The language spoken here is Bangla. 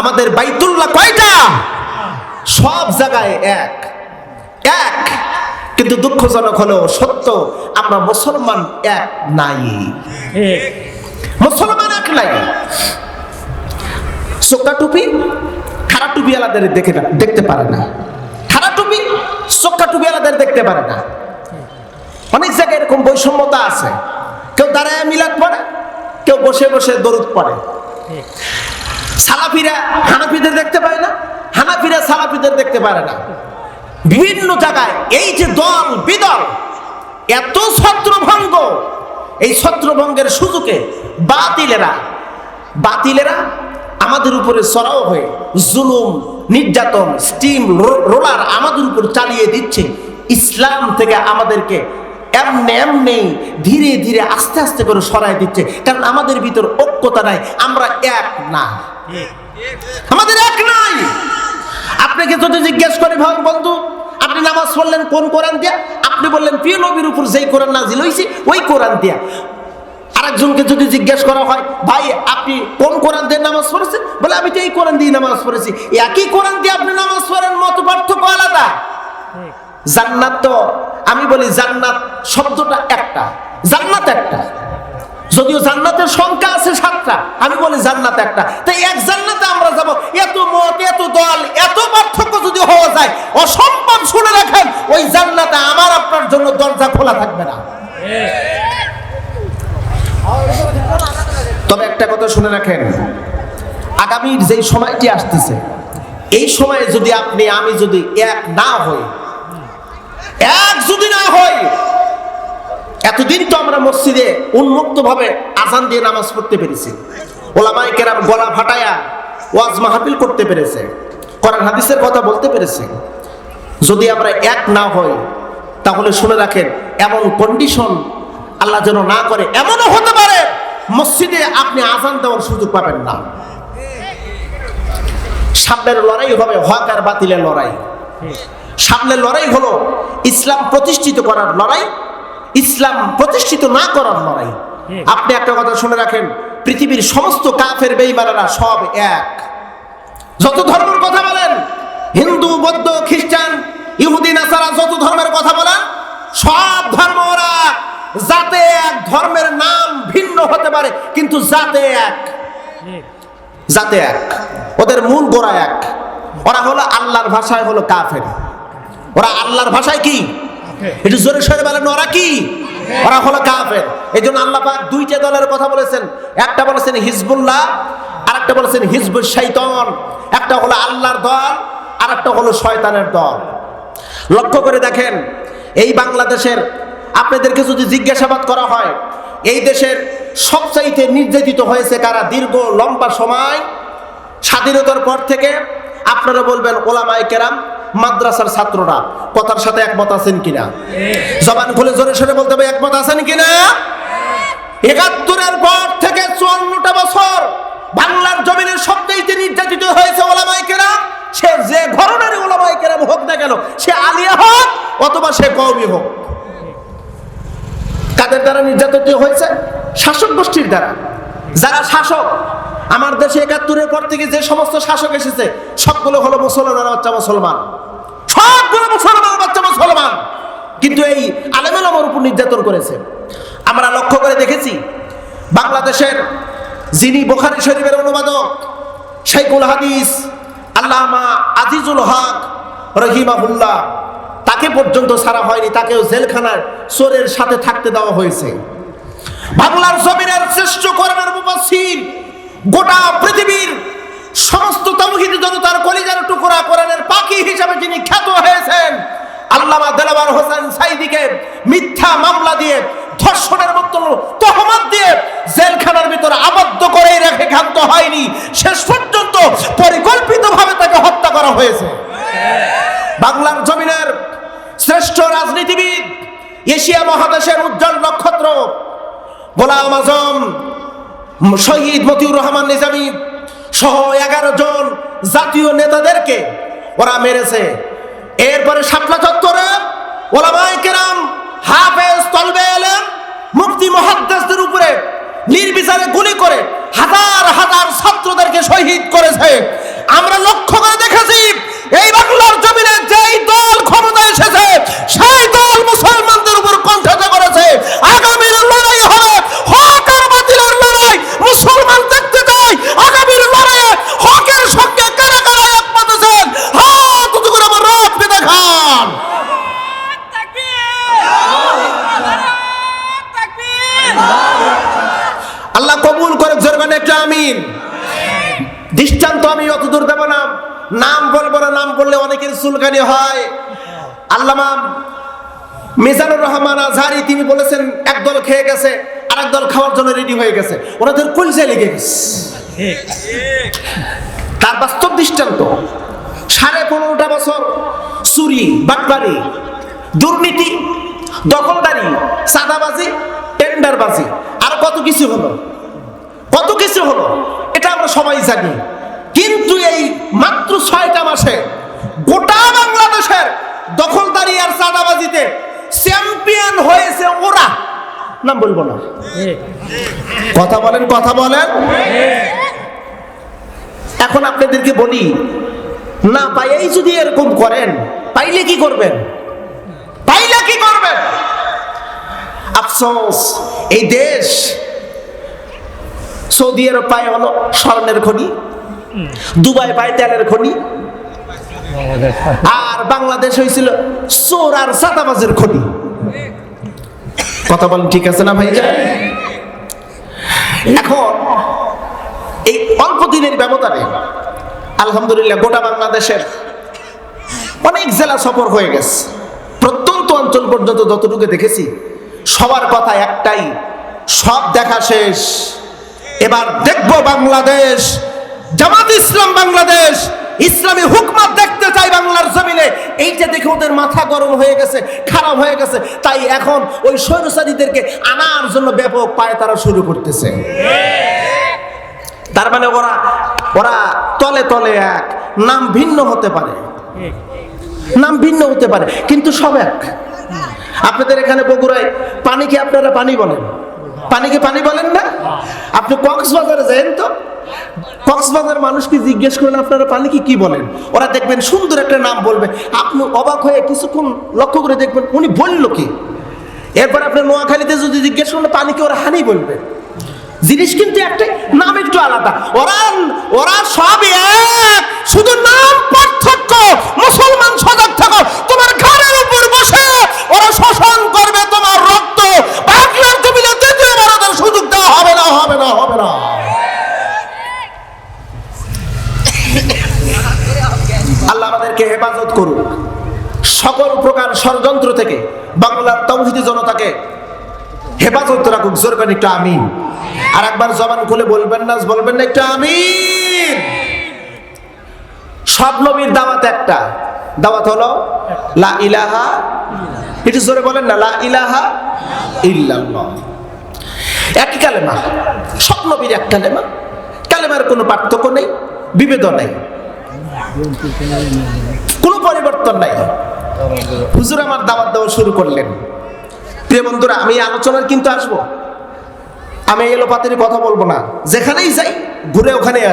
আমাদের বাইতুল্লাহ কয়টা? সব জায়গায় এক। এক। কিন্তু দুঃখজনক হলেও সত্য আমরা মুসলমান এক নাই। মুসলমান এক নাই। চোখা টুপি খারাপ টুপি আলাদের দেখে দেখতে পারে না। খারাপ টুপি চোখা টুপি আলাদের দেখতে পারে না। অনেক জায়গায় এরকম বৈষম্যতা আছে। কেউ দাঁড়ায় মিলাদ পড়ে কেউ বসে বসে দরুদ পড়ে। সালাফিরা হানাফিদের দেখতে পায় না, হানাফিরা সালাফিদের দেখতে পারে না। বিভিন্ন জায়গায় এই যে দল, বিদল, এত ছত্রভঙ্গ, এই ছত্রভঙ্গের সুযোগে বাতিলেরা বাতিলেরা আমাদের উপরে সরাও হয়ে জুলুম, নির্যাতন স্টিম রোলার আমাদের উপর চালিয়ে দিচ্ছে। ইসলাম থেকে আমাদেরকে এমনি এমনি ধীরে ধীরে আস্তে আস্তে করে সরাই দিচ্ছে। কারণ আমাদের ভিতর ঐক্যতা নাই, আমরা এক না। আমাদের এক নাই। আপনাকে যদি জিজ্ঞেস করি, ভাই, বন্ধু, আপনি নামাজ পড়লেন কোন কোরআন দিয়া? আপনি বললেন, প্রিয় নবীর উপর যেই কোরআন নাজিল হয়েছে ওই কোরআন দিয়া। আরেকজনকে যদি জিজ্ঞেস করা হয়, ভাই, আপনি কোন কোরআন দিয়ে নামাজ পড়েছেন? বলে, আমি তো এই কোরআন দিয়ে নামাজ পড়েছি। একই কোরআন দিয়ে আপনি নামাজ পড়েন মত পার্থক্য আলাদা। জান্নাত তো, আমি বলি জান্নাত শব্দটা একটা, জান্নাত একটা। যদিও জান্নাতের সংখ্যা আছে সাতটা, আমি বলি জান্নাত একটা। তাই এক জান্নাতে আমরা যাব, এত মত, এত দল, এত পার্থক্য যদি হওয়া যায়, অসম্ভব শুনে রাখেন, ওই জান্নাতে আমার আপনার জন্য দরজা খোলা থাকবে না। তবে একটা কথা শুনে রাখেন, আগামীর যেই সময়টি আসতেছে, এই সময়ে যদি আপনি, আমি যদি এক না হই এক যদি না হয়, এতদিন তো আমরা মসজিদে উন্মুক্ত ভাবে আজান দিয়ে নামাজ পড়তে পেরেছি। ওলামাই কেরাম গলা ফাটায়া ওয়াজ মাহফিল করতে পেরেছে। কোরআন হাদিসের কথা বলতে পেরেছে। যদি আমরা এক না হই, তাহলে শুনে রাখেন, এমন কন্ডিশন আল্লাহ যেন না করে, এমনও হতে পারে মসজিদে আপনি আজান দেওয়ার সুযোগ পাবেন না। সামনের লড়াই হবে, হক আর বাতিলের লড়াই। সামনের লড়াই হলো। ইসলাম প্রতিষ্ঠিত করার লড়াই ইসলাম প্রতিষ্ঠিত না করার লড়াই। আপনি একটা কথা শুনে রাখেন পৃথিবীর সমস্ত কাফের বেইমানেরা সব এক। যত ধর্মের কথা বলেন হিন্দু বৌদ্ধ খ্রিস্টান ইহুদি নাসারা যত ধর্মের কথা বলেন সব ধর্ম ওরা জাতে এক। ধর্মের নাম ভিন্ন হতে পারে কিন্তু জাতে এক। জাতে এক। ওদের মূল গোড়া এক। ওরা হলো আল্লাহর ভাষায় হলো কাফের। ওরা আল্লাহর ভাষায় কি? একটু জোরে সরে বলেন ওরা কি? ওরা হলো কাফের। এই জন্য আল্লাহ পাক দুইটা দলের কথা বলেছেন। একটা বলেছেন হিজবুল্লাহ আর একটা বলেছেন হিজবুল শৈতন একটা হলো আল্লাহর দল আর একটা হলো শয়তানের দল। লক্ষ্য করে দেখেন এই বাংলাদেশের আপনাদেরকে যদি জিজ্ঞাসাবাদ করা হয় এই দেশের সবচাইতে নির্যাতিত হয়েছে কারা দীর্ঘ লম্বা সময় স্বাধীনতার পর থেকে আপনারা বলবেন ওলামায় কেরাম মাদ্রাসার ছাত্ররা, কথার সাথে একমত আছেন কিনা? জবান খুলে জোরে সরে বলতে হবে, একমত আছেন কিনা? একাত্তরের পর থেকে চুয়ান্নটা বছর বাংলার জমিনের সবচাইতে নির্যাতিত হয়েছে ওলামায় কেরাম, সে যে ঘরনারই ওলামায় কেরাম হোক না কেন, সে আলিয়া হোক অথবা সে কৌমি হোক। কাদের দ্বারা নির্যাতিত হয়েছে? শাসক গোষ্ঠীর দ্বারা। যারা শাসক আমার দেশে একাত্তরের পর থেকে যে সমস্ত শাসক এসেছে, সবগুলো হলো মুসলমান বাচ্চা মুসলমান। সবগুলো মুসলমান বাচ্চা মুসলমান। কিন্তু এই আলেমেল আমার উপর নির্যাতন করেছে। আমরা লক্ষ্য করে দেখেছি, বাংলাদেশের যিনি বোখারি শরীফের অনুবাদক শেখুল হাদিস, আল্লামা আজিজুল হক রহিমাহুল্লাহ, তাকে পর্যন্ত ছাড়া হয়নি, তাকেও জেলখানার চোরের সাথে থাকতে দেওয়া হয়েছে। বাংলার জমিনের শ্রেষ্ঠ করণের মুফাসসির গোটা পৃথিবীর সমস্ত তমহিদ জনতার কলিজার টুকরা কোরআনের পাখি হিসাবে যিনি খ্যাত হয়েছেন, আল্লামা দেলাবার হোসেন সাইদিকে মিথ্যা মামলা দিয়ে, ধর্ষণের মতো তহমত দিয়ে জেলখানার ভিতরে আবদ্ধ করেই রেখে ক্ষান্ত হয়নি। শেষ পর্যন্ত পরিকল্পিতভাবে তাকে হত্যা করা হয়েছে। বাংলার জমিনের শ্রেষ্ঠ রাজনীতিবিদ, এশিয়া মহাদেশের উজ্জ্বল নক্ষত্র, গোলাম আজম শহীদ মতিউর রহমান নিজামী সহ এগারো জন জাতীয় নেতাদেরকে ওরা মেরেছে। এরপরে শাপলা চত্বরে ওলামায় কেরাম হাফেজ তলবে এলেন মুফতি মহাদ্দাসদের উপরে নির্বিচারে গুলি করে হাজার হাজার ছাত্রদেরকে শহীদ করেছে। আমরা লক্ষ্য করে দেখেছি, এই বাংলার জমিনে যেই দল ক্ষমতায় এসেছে, সেই দল কিন্তু আমি অত দূর দেব না। নাম বলব না, নাম বললে অনেকের চুলকানি হয়। আল্লামা মিজানুর রহমান আজহারি, তিনি বলেছেন একদল খেয়ে গেছে আর দল খাওয়ার জন্য রেডি হয়ে গেছে। ওনাদের কলজায় লেগে গেছে। তার বাস্তব দৃষ্টান্ত, সাড়ে পনেরোটা বছর চুরি বাটবারি দুর্নীতি, দখলদারি, চাঁদাবাজি, টেন্ডারবাজি, আর কত কিছু হলো। কত কিছু হলো, এটা আমরা সবাই জানি। কিন্তু এই মাত্র ছয়টা মাসে গোটা বাংলাদেশের দখলদারি আর চাঁদাবাজিতে চ্যাম্পিয়ন হয়েছে ওরা। নাম বলব না। কথা বলেন কথা বলেন। এখন আপনাদেরকে বলি, না পাইয়াই যদি এরকম করেন, পাইলে কি করবেন? পাইলে কি করবেন? আফসোস, এই দেশ সৌদি আরব পায় হলো স্বর্ণের খনি, দুবাই পায় তেলের খনি, আর বাংলাদেশ হয়েছিল চোর আর সাদাবাজের খনি। কথা বলেন, ঠিক আছে না ভাই এখন এই অল্প দিনের ব্যবধানে আলহামদুলিল্লাহ গোটা বাংলাদেশের অনেক জেলা সফর হয়ে গেছে। প্রত্যন্ত অঞ্চল পর্যন্ত যতটুকু দেখেছি, সবার কথা একটাই, সব দেখা শেষ। এবার দেখব বাংলাদেশ, জামাত ইসলাম বাংলাদেশ, ইসলামী হুকমত দেখতে চাই বাংলার জমিনে। এইটা দেখে ওদের মাথা গরম হয়ে গেছে, খারাপ হয়ে গেছে। তাই এখন ওই স্বৈরচারীদেরকে আনার জন্য ব্যাপক পায় তারা শুরু করতেছে। তার মানে ওরা ওরা তলে তলে এক, নাম ভিন্ন হতে পারে। নাম ভিন্ন হতে পারে, কিন্তু সব এক। আপনাদের এখানে বগুড়ায় পানিকে আপনারা পানি বলেন? পানিকে পানি বলেন না? আপনি কক্সবাজারে যান তো। কক্সবাজার মানুষকে জিজ্ঞেস করেন, আপনারা পানিকে কি বলেন? ওরা দেখবেন সুন্দর একটা নাম বলবে। আপনি অবাক হয়ে কিছুক্ষণ লক্ষ্য করে দেখবেন, উনি বলল কি? এরপর আপনি নোয়াখালীতে যদি জিজ্ঞেস করেন, পানিকে ওরা হানি বলবে। জিনিস কিন্তু একটা নাম একটু আলাদা। ওরা ওরা সব এক। শুধু নাম পার্থক্য। মুসলমান সজাগ থাকো তোমার ঘরের উপর বসে ওরা শোষণ করবে তোমার রক্ত বাংলার জমিনে দ্বিতীয়বার ওদের সুযোগ দেওয়া হবে না হবে না হবে না আল্লাহ আমাদেরকে হেফাজত করুন সকল প্রকার ষড়যন্ত্র থেকে, বাংলার তৌহিদি জনতাকে হেফাজত রাখুক জোরবেন একটু আমিন। আর একবার জবান খুলে বলবেন না বলবেন না একটু আমিন। সব নবীর দাওয়াত একটা। দাওয়াত হলো, লা ইলাহা, একটু জোরে বলেন না, লা ইলাহা ইল্লাল্লাহ। একই কালেমা, সব নবীর এক কালেমা। কালেমার কোনো পার্থক্য নেই, বিভেদ নেই। কোনো পরিবর্তন নাই। হুজুর আমার দাওয়াত দেওয়া শুরু করলেন। প্রিয় বন্ধুরা, আমি আলোচনার কিন্তু আসব। আমি এলোপাতির কথা বলব না। যেখানেই যাই, ঘুরে ওখানে